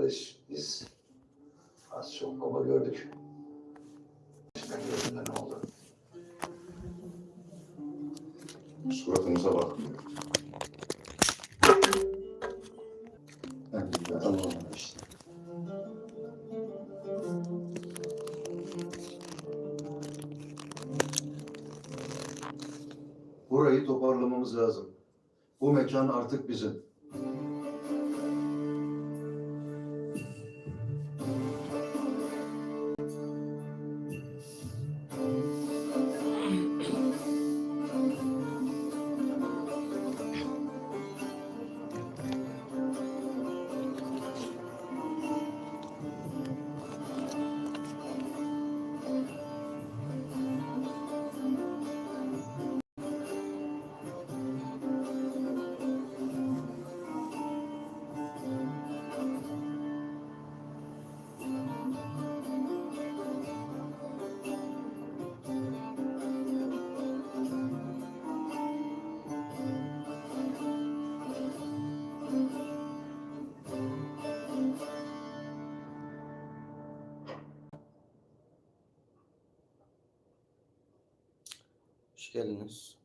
kardeş biz az çok baba gördük. İşte gözünde ne oldu? Suratımıza bak. Tamam işte. Burayı toparlamamız lazım. Bu mekan artık bizim. Hoş.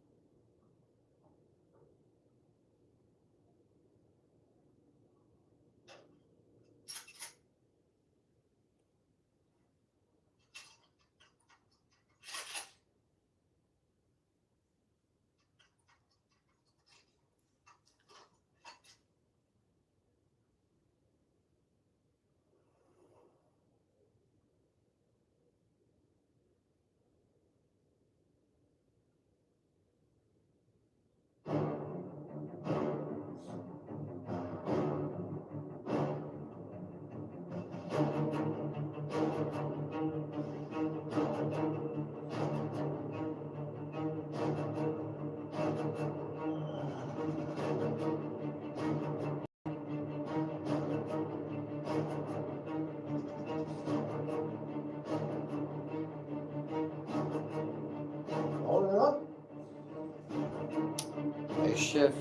Eşref,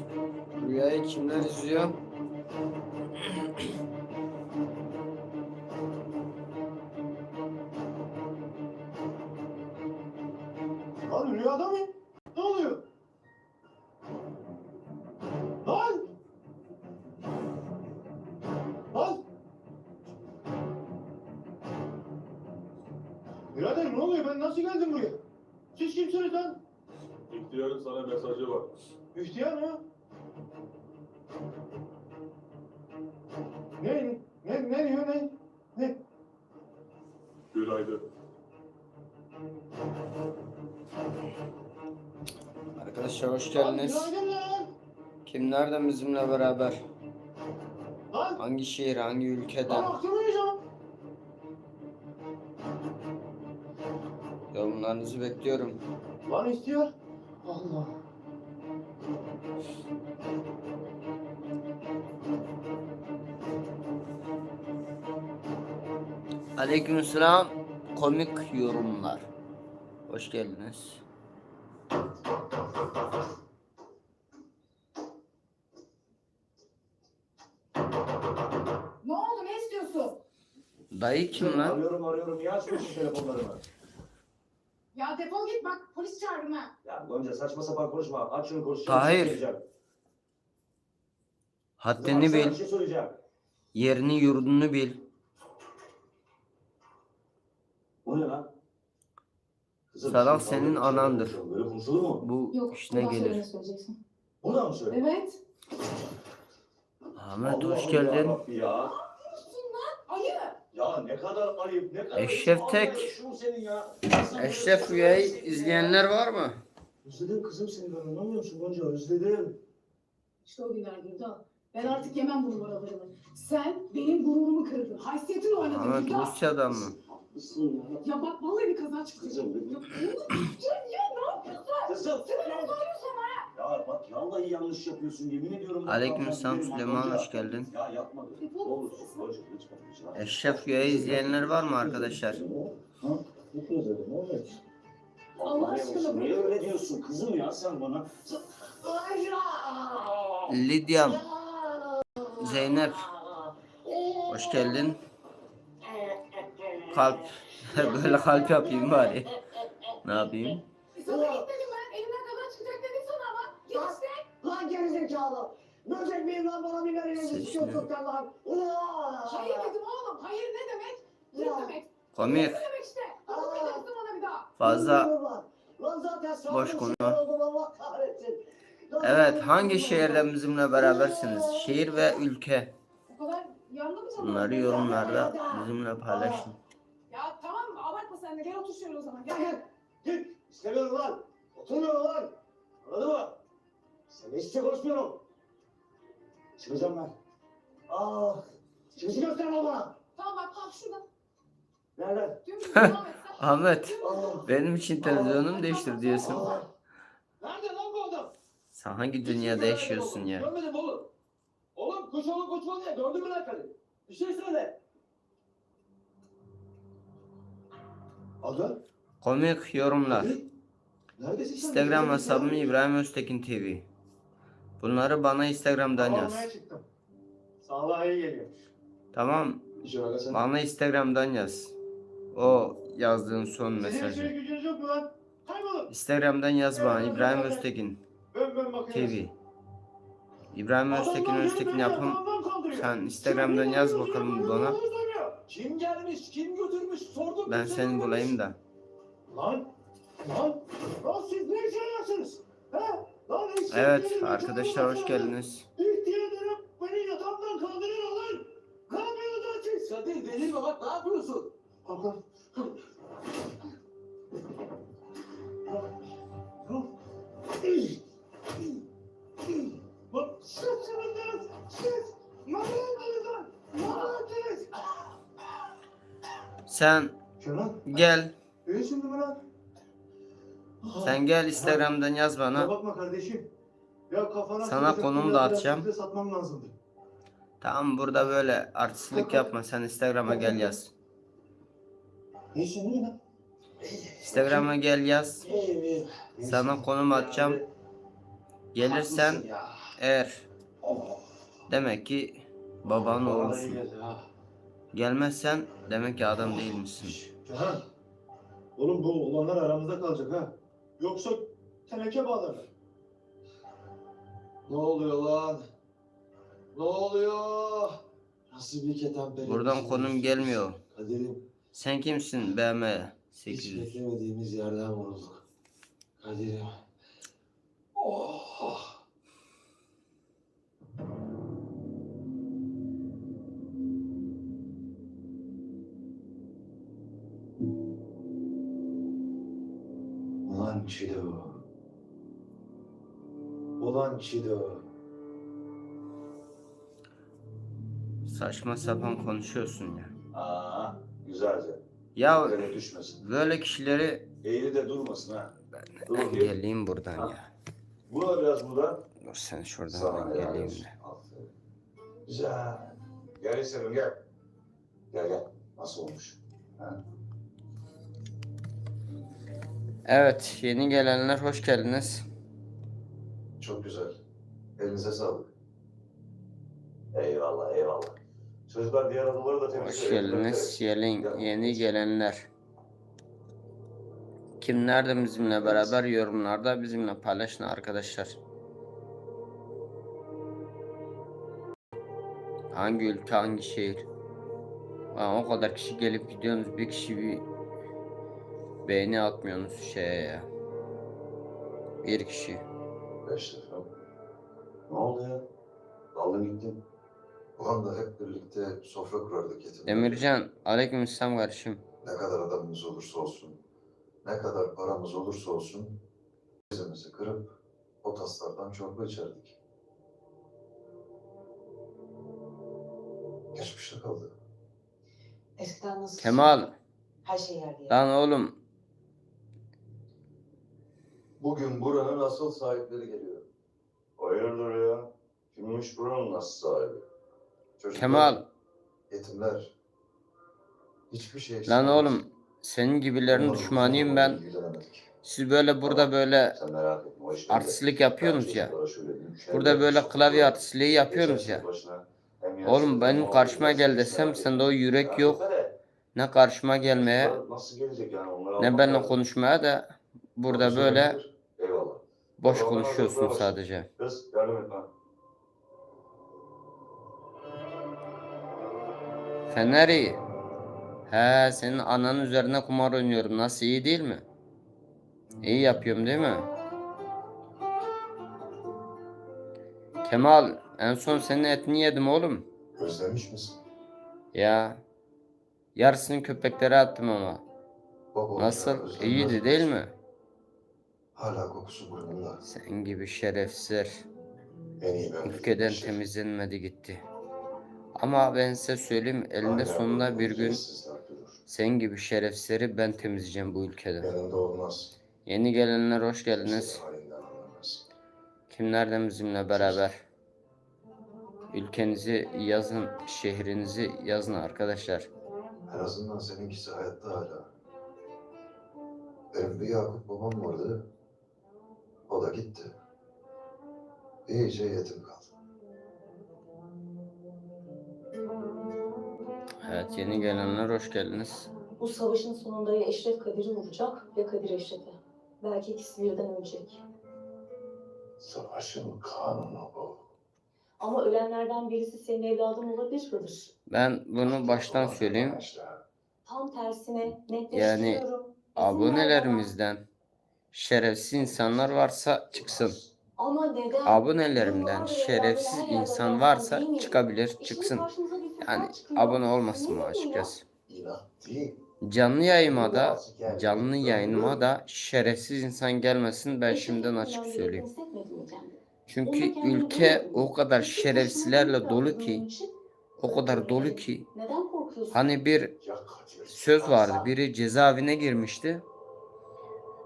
rüyayı kimler izliyor? Lan rüyada mıyım? Ne oluyor? Lan! Lan! Birader ne oluyor? Ben nasıl geldim buraya? Siz kimsiniz lan? İhtiyarın sana mesajı var. İhtiyar mı? Ne? Ne, ne diyor ne? Ne? Günaydın. Arkadaşlar hoş geldiniz. günaydın lan! Kim nereden bizimle beraber? Hangi şehir, hangi ülkeden? Yorumlarınızı bekliyorum. Lan ihtiyar! Allah! Aleykümselam. Komik yorumlar. Hoş geldiniz. Dayı kim lan? Arıyorum arıyorum ya açmıyorsun telefonlarımı. Ya defol git bak polis çağırırım ha. Ya Gonca saçma sapan konuşma. Aç şunu konuşacağım. Tahir. Şey söyleyeceğim. Kızım, Haddini bil, Bir şey söyleyeceğim. yerini yurdunu bil. Bu ne lan? Kızım, Salak şimdi senin kavga anandır. Böyle konuşulur mu? Bu Yok. işine bundan sonra ne gelir. söyleyeceksin? Bu da mı söyle? Evet. Ahmet hoş Allah'ım geldin. yarabbim Ya. Ya ne kadar ayıp ne kadar Eşref ayıp. Tek. Senin ya. Eşref Rüya'yı izleyenler var mı? Özledim kızım seni ben anlamıyor musun Gonca özledim. İşte o günler Güldan. Ben artık yemem bu numaralarını. Sen benim gururumu kırdın. Haysiyetin oynadın Ahmet Güldan. Rusya'dan mı? Haklısın ya. Ya bak vallahi bir kaza çıktı. Kızım. Ya, oğlum, ya ne yapıyorsun? Kızım. Sinirimi bozuyorsun ha. Ya bak vallahi yanlış yapıyorsun yemin ediyorum. Aleykümselam Süleyman Gonca. hoş geldin. Ya yapma. Lütfen. Eşref Rüya'yı izleyenler var mı arkadaşlar? Ha? Evet. Allah aşkına Niye öyle diyorsun kızım ya sen bana? Lidyam, Zeynep Hoş geldin. Kalp. Böyle kalp yapayım bari. Ne yapayım? E sana git dedim ben. Elimden kadar çıkacak dedim sana ama. Git işte. Gerizekalı. Böcek miyim lan bana bir nereye Sesini- istiyorsun sen lan? Hayır dedim oğlum. Hayır ne demek? Ya. demek. Komik. Ne demek işte? Dokunmayacaksın bana bir daha. Fazla boş konu. Evet, hangi şehirden bizimle berabersiniz? Şehir ve ülke. O kadar yandı mı sana? Bunları yorumlarda bizimle paylaşın. Ya tamam abartma sen de. Gel otur şöyle o zaman. Gel Gel. gel. Git. İstemiyorum lan. Oturmuyorum lan. Anladın mı? Seni hiç konuşmuyorum. Çıkacağım ben. Ah. Çıkışı göster bana. Tamam bak tam şurada. Nerede? Dümdüz devam et sen. Ahmet. Ah. benim için televizyonumu değiştir diyorsun. Ah. Nerede lan bu adam? Sen hangi dünyada yaşıyorsun ya? Görmedim oğlum. Oğlum kuş oğlum uçmalı ya. Gördün mü lan kadın? Bir şey söyle. Ada? Komik yorumlar. Neredesin sen? Instagram hesabım İbrahim Öztekin TV. Bunları bana Instagram'dan yaz. Almaya çıktım. Sağlığa iyi geliyormuş. Tamam, Şöyle sen. bana Instagram'dan yaz. O yazdığın son Sizin işe mesajı. gücünüz yok mu lan? Kaybolun. Instagram'dan yaz bana İbrahim Öztekin Bön bön makinesi. TV. İbrahim Öztekin Öztekin yapım. Sen Instagram'dan yaz bakalım bana. Kim gelmiş, kim götürmüş sordum. Ben seni bulayım da. Lan, lan, lan siz ne işe yararsınız? He? Evet arkadaşlar hoş geldiniz. Sen gel. Sen gel Instagram'dan yaz Bana bakma kardeşim. Ya kafana Sana konum da atacağım. satmam lazımdı. Tamam burada böyle artistlik yapma. Sen Instagram'a gel yaz. Ne şimdi lan? Instagram'a gel yaz. Sana konum atacağım. Gelirsen eğer demek ki baban oğlusun. Gelmezsen demek ki adam değilmişsin. Kenan. Oğlum bu olanlar aramızda kalacak ha. Yoksa teneke bağlarlar. Ne oluyor lan? Ne oluyor? Nasıl bir ketenpere? Buradan konum gelmiyor. Kadir'im Sen kimsin BM hiç 800? beklemediğimiz yerden vurulduk. Kadir'im. Oh. Ulan Çido. Ulan Çido. Saçma sapan konuşuyorsun ya. Aa, güzelce. Ya Böyle düşmesin. böyle kişileri Eğri de durmasın ha. Dur bakayım. geleyim buradan ya. Vur biraz buradan. Dur sen şuradan Sana ben helal geleyim olsun. de. Aferin. Güzel. Gel İstemim gel. Gel gel. Nasıl olmuş? Ha? Evet yeni gelenler hoş geldiniz. Çok güzel. Elinize sağlık. Eyvallah eyvallah. Çocuklar diğer adaları da temizliyor. Hoş geldiniz yeni, yeni gelenler. Kim nerede bizimle beraber yorumlarda bizimle paylaşın arkadaşlar. Hangi ülke hangi şehir? Aa, o kadar kişi gelip gidiyorsunuz bir kişi bir beğeni atmıyorsunuz şeye ya. Bir kişi. Beş defa. Ne oldu ya? Daldın gittin. Bu anda hep birlikte sofra kurardık yetimler. Demircan aleykümselam kardeşim. Ne kadar adamımız olursa olsun, ne kadar paramız olursa olsun, dizimizi kırıp o taslardan çorba içerdik. Geçmişte kaldı. Eskiden nasıl? Kemal Her şey yerde ya. lan oğlum Bugün buranın asıl sahipleri geliyor. Hayırdır ya? Kimmiş buranın asıl sahibi? Çocuklar, Kemal Yetimler. Hiçbir şey lan oğlum senin gibilerin Onların düşmanıyım ben. Siz böyle burada böyle etme. artistlik yapıyorsunuz ya. Burada böyle klavye artistliği yapıyorsunuz ya. Oğlum benim karşıma gel desem sende o yürek yok. Ne karşıma gelmeye ne benimle konuşmaya da burada böyle. Boş konuşuyorsun sadece. Kız yardım et bana. Feneri. He senin ananın üzerine kumar oynuyorum. Nasıl iyi değil mi? İyi yapıyorum değil mi? Kemal en son senin etini yedim oğlum. Özlemiş misin? Ya. Yarısını köpeklere attım ama. Oğlum, Nasıl? özlenmez İyiydi değil mi? Hala kokusu burnumda. Sen gibi şerefsizler. En iyi ben Ülkeden şey. temizlenmedi gitti. Ama ben size söyleyeyim elinde sonunda bir gün senin gibi şerefsizleri ben temizleyeceğim bu ülkeden. Yanında olmaz. Yeni gelenler hoş geldiniz. Kimlerden bizimle beraber? Ülkenizi yazın, şehrinizi yazın arkadaşlar. En azından seninkisi hayatta hala. Benim bir Yakup babam vardı. O da gitti. İyice yetim kaldı. Evet yeni gelenler hoş geldiniz. Bu savaşın sonunda ya Eşref Kadir'i vuracak ya Kadir Eşref'i. Belki ikisi birden ölecek. Savaşın kanunu bu. Ama ölenlerden birisi senin evladın olabilir Kadir. Ben bunu baştan söyleyeyim. Tam tersine Yani netleştiriyorum. Ver Abonelerimizden şerefsiz insanlar varsa çıksın. bana. Ama neden? Abonelerimden şerefsiz insan varsa çıkabilir, çıksın. Yani abone olmasın mı açıkçası. Canlı yayıma da canlı yayınıma da şerefsiz insan gelmesin ben şimdiden açık söyleyeyim. Çünkü ülke o kadar şerefsizlerle dolu ki, o kadar dolu ki. Neden korkuyorsun? Hani bir söz vardı. Biri cezaevine girmişti.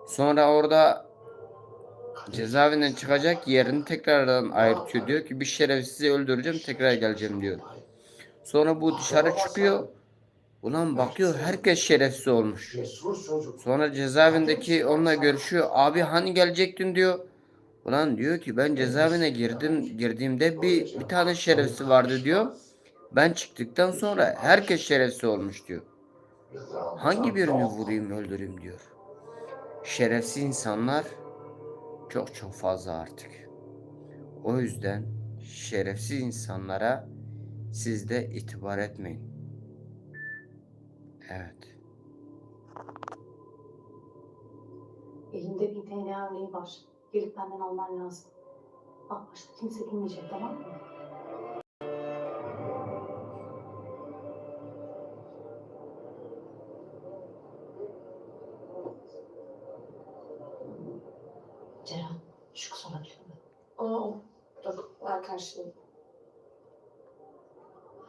Sonra orada cezaevinden çıkacak yerini tekrardan ayırtıyor. Diyor ki bir şerefsizi öldüreceğim tekrar geleceğim diyor. Sonra bu dışarı çıkıyor. Ulan bakıyor herkes şerefsiz olmuş. Sonra cezaevindeki onunla görüşüyor. Abi hani gelecektin diyor. Ulan diyor ki ben cezaevine girdim girdiğimde bir bir tane şerefsiz vardı diyor. Ben çıktıktan sonra herkes şerefsiz olmuş diyor. Hangi birini vurayım öldüreyim diyor. Şerefsiz insanlar çok çok fazla artık. O yüzden şerefsiz insanlara siz de itibar etmeyin. Evet. Elinde bir DNA örneği var. Gelip benden alman lazım. Bak başta kimse bilmeyecek tamam mı? Şu kız olabilir mi? Aa, dur.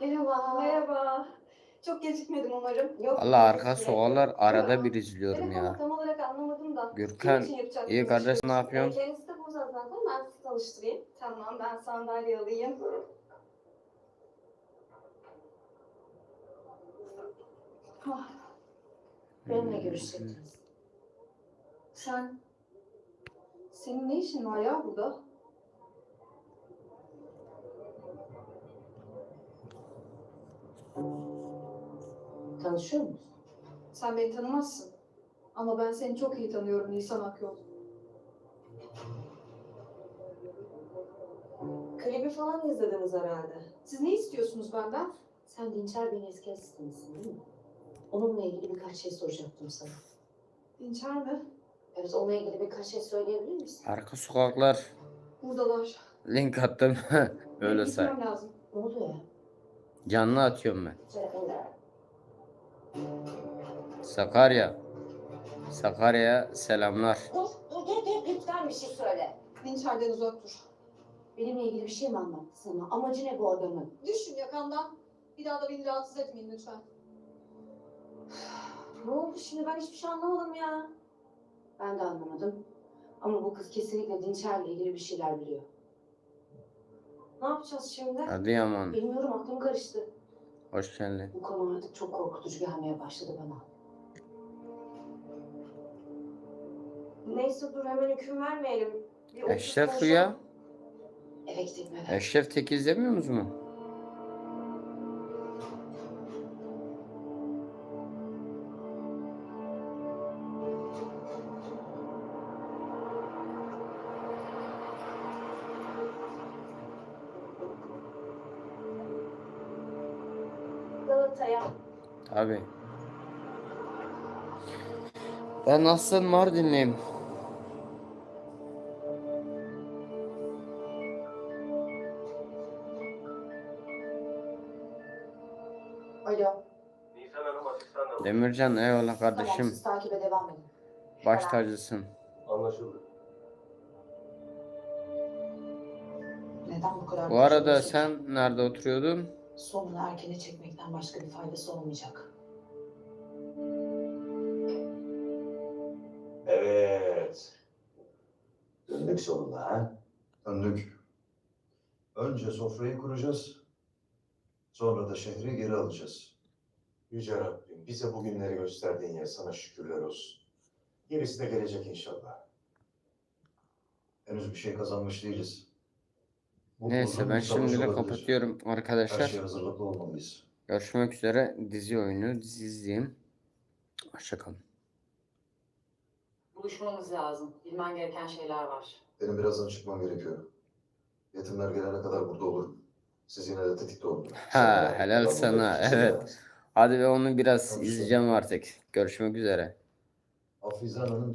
Merhaba. Merhaba. Çok gecikmedim umarım. Yok. Allah arka sokaklar arada bir izliyorum ya. tam olarak anlamadım da. Gürkan, iyi kardeş, ne yapıyorsun? Ee, Kendisi de burada zaten. Ben sizi tanıştırayım. Tamam ben sandalye alayım. Ah, benimle görüşecektiniz. Sen... Senin ne işin var ya burada? Tanışıyor musunuz? Sen beni tanımazsın. Ama ben seni çok iyi tanıyorum Nisan Akyol. Klibi falan izlediniz herhalde. Siz ne istiyorsunuz benden? Sen Dinçer Bey'in eski asistanısın değil mi? Onunla ilgili birkaç şey soracaktım sana. Dinçer mi? Evet, onunla ilgili birkaç şey söyleyebilir misin? Arka sokaklar Buradalar. link attım. Öyle Benim say. gitmem lazım. Ne oluyor ya? Canlı atıyorum ben. Telefonu Sakarya. Sakarya'ya selamlar. Dur, dur, dur, dur. Lütfen bir şey söyle. Dinçer'den uzak dur. Benimle ilgili bir şey mi anlattı sana? Amacı ne bu adamın? Düşün yakamdan. Bir daha da beni rahatsız etmeyin lütfen. Ne oldu şimdi? Ben hiçbir şey anlamadım ya. Ben de anlamadım. Ama bu kız kesinlikle Dinçer'le ilgili bir şeyler biliyor. Ne yapacağız şimdi? Adıyaman. Bilmiyorum, aklım karıştı. Hoş geldin. Bu konu artık çok korkutucu gelmeye başladı bana. Neyse dur hemen hüküm vermeyelim. Bir oturup Eşref konuşalım. Rüya. Eve gidelim eve. Eşref tek izlemiyor musun? Salataya. Tabii. Ben aslen Mardinliyim. Alo. Demircan eyvallah Tamam kardeşim. siz takibe devam edin. Baş tacısın. Anlaşıldı. Neden bu kadar... Bu arada sen nerede oturuyordun? Sonunu erkene çekmekten başka bir faydası olmayacak. Evet. Döndük sonunda ha? Döndük. Önce sofrayı kuracağız. Sonra da şehri geri alacağız. Yüce Rabbim bize bugünleri gösterdiğin yer sana şükürler olsun. Gerisi de gelecek inşallah. Henüz bir şey kazanmış değiliz. Bu Neyse ben şimdilik kapatıyorum Her arkadaşlar. hazırlıklı olmalıyız. Görüşmek üzere. Dizi oyunu dizi izleyeyim. Hoşçakalın. Buluşmamız lazım. Bilmen gereken şeyler var. Benim birazdan çıkmam gerekiyor. Yetimler gelene kadar burada olurum. Siz yine de tetikte olun. Ha, helal sana, evet. Hadi ve onu biraz Tamam, izleyeceğim artık. Görüşmek üzere. Hafize Hanım'ın